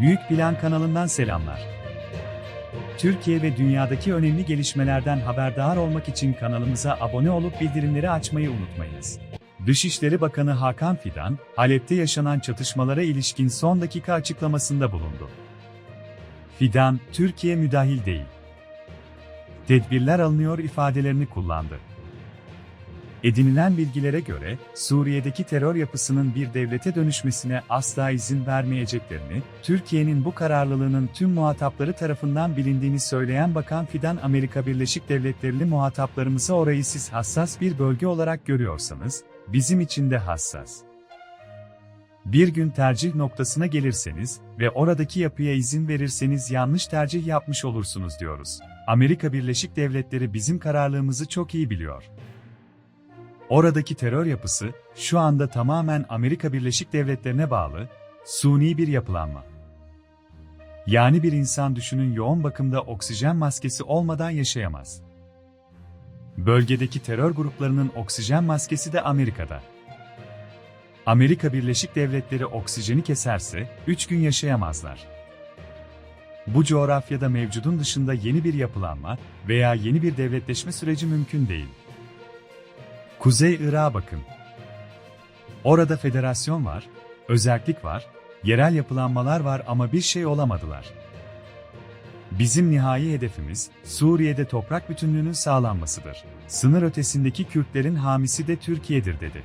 Büyük Plan kanalından selamlar. Türkiye ve dünyadaki önemli gelişmelerden haberdar olmak için kanalımıza abone olup bildirimleri açmayı unutmayınız. Dışişleri Bakanı Hakan Fidan, Halep'te yaşanan çatışmalara ilişkin son dakika açıklamasında bulundu. Fidan, Türkiye müdahil değil. Tedbirler alınıyor ifadelerini kullandı. Edinilen bilgilere göre, Suriye'deki terör yapısının bir devlete dönüşmesine asla izin vermeyeceklerini, Türkiye'nin bu kararlılığının tüm muhatapları tarafından bilindiğini söyleyen Bakan Fidan Amerika Birleşik Devletleri'li muhataplarımıza orayı siz hassas bir bölge olarak görüyorsanız, bizim için de hassas. Bir gün tercih noktasına gelirseniz ve oradaki yapıya izin verirseniz yanlış tercih yapmış olursunuz diyoruz. Amerika Birleşik Devletleri bizim kararlılığımızı çok iyi biliyor. Oradaki terör yapısı, şu anda tamamen Amerika Birleşik Devletleri'ne bağlı, suni bir yapılanma. Yani bir insan düşünün yoğun bakımda oksijen maskesi olmadan yaşayamaz. Bölgedeki terör gruplarının oksijen maskesi de Amerika'da. Amerika Birleşik Devletleri oksijeni keserse, 3 gün yaşayamazlar. Bu coğrafyada mevcudun dışında yeni bir yapılanma veya yeni bir devletleşme süreci mümkün değil. Kuzey Irak'a bakın. Orada federasyon var, özellik var, yerel yapılanmalar var ama bir şey olamadılar. Bizim nihai hedefimiz, Suriye'de toprak bütünlüğünün sağlanmasıdır. Sınır ötesindeki Kürtlerin hamisi de Türkiye'dir dedi.